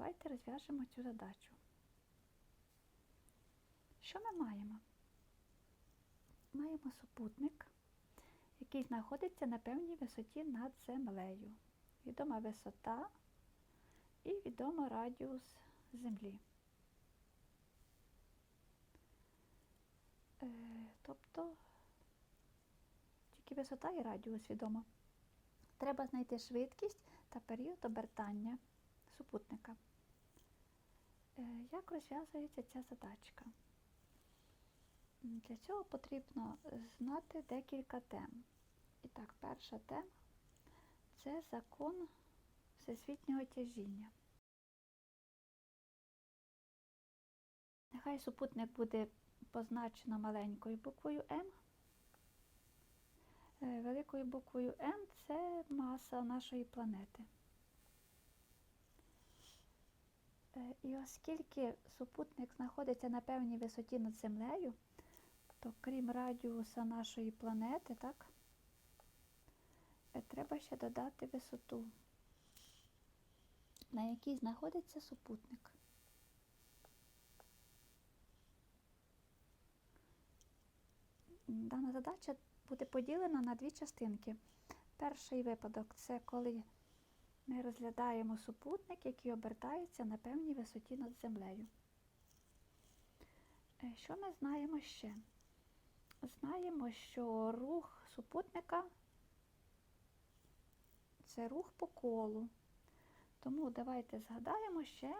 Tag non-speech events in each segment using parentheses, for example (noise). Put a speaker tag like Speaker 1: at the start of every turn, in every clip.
Speaker 1: Давайте розв'яжемо цю задачу. Що ми маємо? Маємо супутник, який знаходиться на певній висоті над землею. Відома висота і відомо радіус Землі. Е, тобто тільки висота і радіус відомо. Треба знайти швидкість та період обертання супутника. Е, Як розв'язується ця задачка? Для цього потрібно знати декілька тем. І так, перша тема це закон всесвітнього тяжіння. Нехай супутник буде позначено маленькою буквою М. Е, Великою буквою М це маса нашої планети. І оскільки супутник знаходиться на певній висоті над Землею, то крім радіуса нашої планети, так, е, треба ще додати висоту, на якій знаходиться супутник. Дана задача буде поділена на дві частинки. Перший випадок це коли ми розглядаємо супутник, який обертається на певній висоті над землею. Е, Що ми знаємо ще? Знаємо, що рух супутника це рух по колу. Тому давайте згадаємо ще,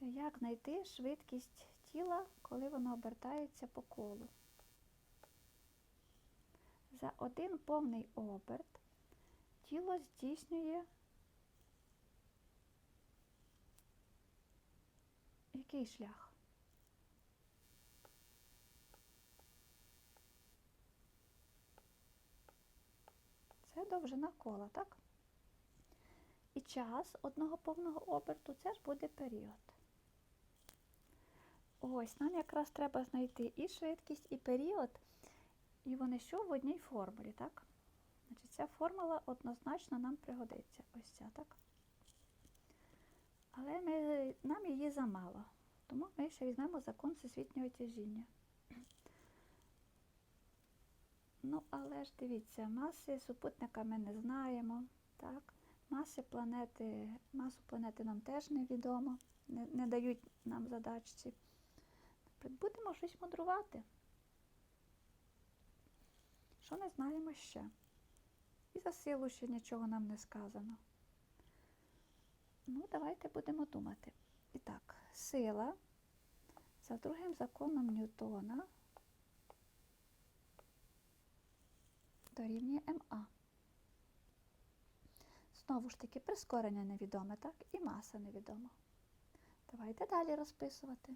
Speaker 1: як знайти швидкість тіла, коли воно обертається по колу. За один повний оберт тіло здійснює який шлях? Це довжина кола, так? І час одного повного оберту це ж буде період. Ось, нам якраз треба знайти і швидкість, і період, і вони що в одній формулі, так? Значить, ця формула однозначно нам пригодиться. Ось ця, так? Але ми, нам її замало. Тому ми ще візьмемо закон всесвітнього тяжіння. (clears throat) Ну, але ж дивіться, маси супутника ми не знаємо. Так? Маси планети, масу планети нам теж невідомо, не, не дають нам задачці. Будемо щось мудрувати. Що не знаємо ще? І за силу ще нічого нам не сказано. Ну, давайте будемо думати. І так, сила за другим законом Ньютона дорівнює МА. Знову ж таки, прискорення невідоме, так? І маса невідома. Давайте далі розписувати.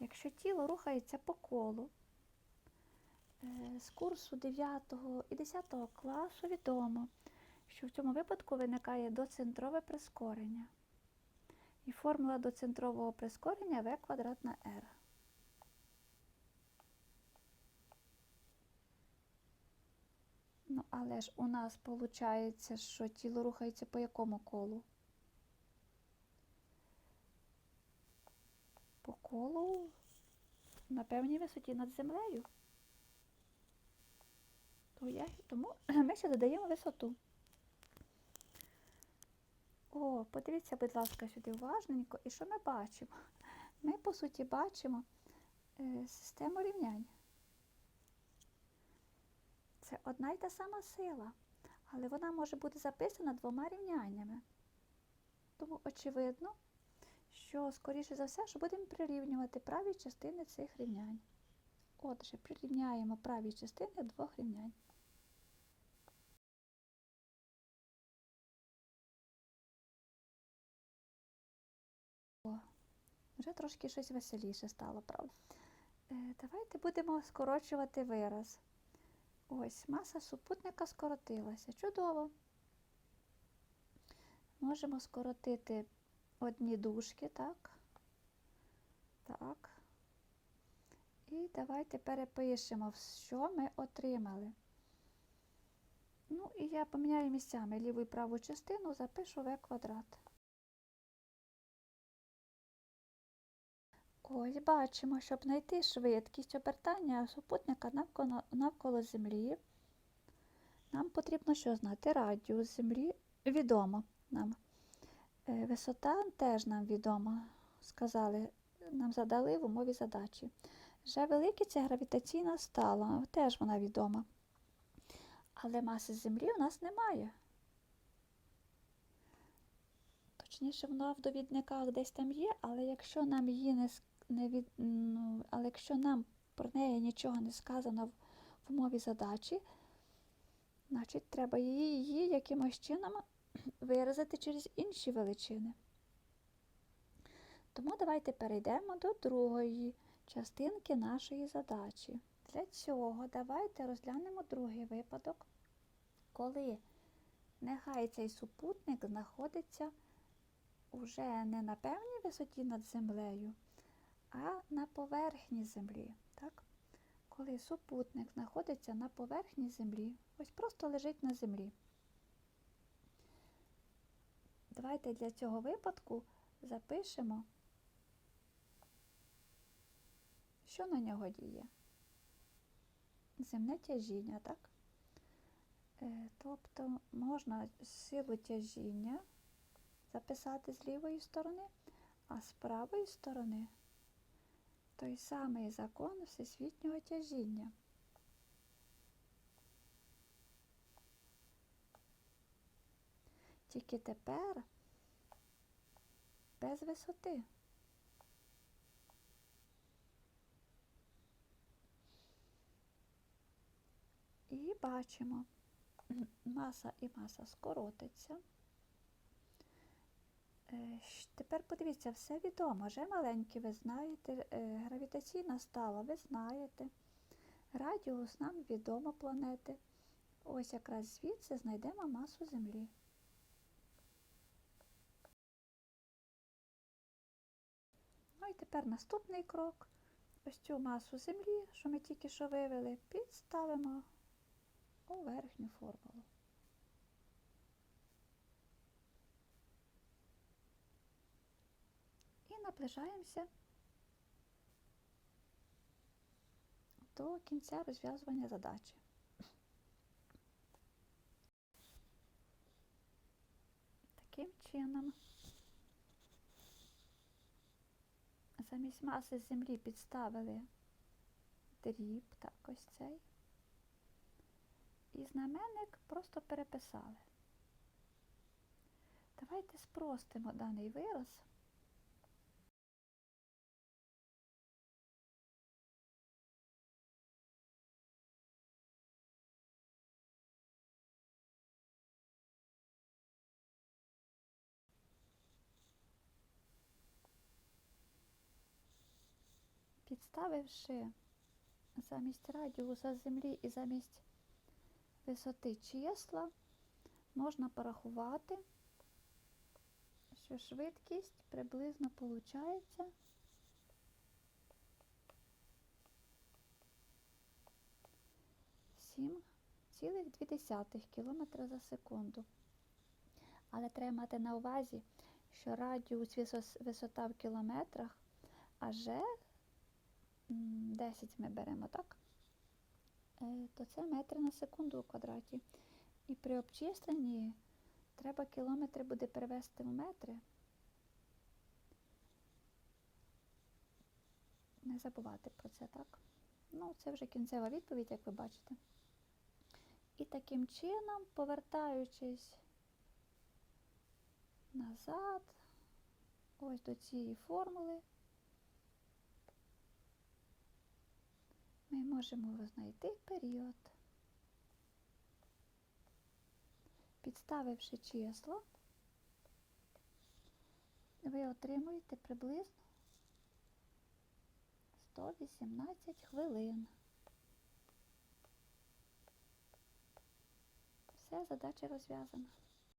Speaker 1: Якщо тіло рухається по колу, з курсу 9 і 10 класу відомо, що в цьому випадку виникає доцентрове прискорення. І формула доцентрового прискорення v квадрат на r. Ну, але ж у нас виходить, що тіло рухається по якому колу? По колу на певній висоті над землею. То я, тому (clears throat) ми ще додаємо висоту. О, подивіться, будь ласка, сюди уважненько. І що ми бачимо? (laughs) Ми, по суті, бачимо е, систему рівнянь. Це одна й та сама сила, але вона може бути записана двома рівняннями. Тому очевидно, що, скоріше за все, що будемо прирівнювати праві частини цих рівнянь. Отже, прирівняємо праві частини двох рівнянь. Вже трошки щось веселіше стало, правда? Е, давайте будемо скорочувати вираз. Ось, маса супутника скоротилася. Чудово. Можемо скоротити одні дужки, так? Так. І давайте перепишемо, що ми отримали. Ну і я поміняю місцями ліву і праву частину, запишу v квадрат. Ось бачимо, щоб знайти швидкість обертання супутника навколо, навколо Землі. Нам потрібно що знати? Радіус Землі відомо нам. Е, Висота теж нам відома, сказали, нам задали в умові задачі. Вже велике це гравітаційна стала, теж вона відома. Але маси Землі у нас немає. Точніше, вона в довідниках десь там є, але якщо нам її не, не від, ну, але якщо нам про неї нічого не сказано в, в умові задачі, значить треба її, її якимось чином виразити через інші величини. Тому давайте перейдемо до другої частинки нашої задачі. Для цього давайте розглянемо другий випадок, коли нехай цей супутник знаходиться уже не на певній висоті над землею, а на поверхні землі. Так? Коли супутник знаходиться на поверхні землі, ось просто лежить на землі. Давайте для цього випадку запишемо, що на нього діє. Земне тяжіння, так? Е, Тобто можна силу тяжіння записати з лівої сторони, а з правої сторони той самий закон всесвітнього тяжіння. Тільки тепер без висоти. І бачимо, (clears throat) маса і маса скоротиться. Е, Тепер подивіться, все відомо. Вже маленькі, ви знаєте, е, гравітаційна стала, ви знаєте. Радіус нам відомо планети. Ось якраз звідси знайдемо масу Землі. Ну і тепер наступний крок. Ось цю масу Землі, що ми тільки що вивели, підставимо у верхню формулу. І наближаємося до кінця розв'язування задачі. Таким чином, замість маси землі підставили дріб, так ось цей. І знаменник просто переписали. Давайте спростимо даний вираз. Підставивши замість радіуса Землі і замість висоти числа, можна порахувати, що швидкість приблизно дві десятих кілометра за секунду. Але треба мати на увазі, що радіус висота в кілометрах, а м, 10 ми беремо, так? Е, То це метри на секунду у квадраті. І при обчисленні треба кілометри буде перевести в метри. Не забувати про це, так? Ну, це вже кінцева відповідь, як ви бачите. І таким чином, повертаючись назад, ось до цієї формули, ми можемо знайти період. Підставивши число, ви отримуєте приблизно 118 хвилин. Все, задача розв'язана.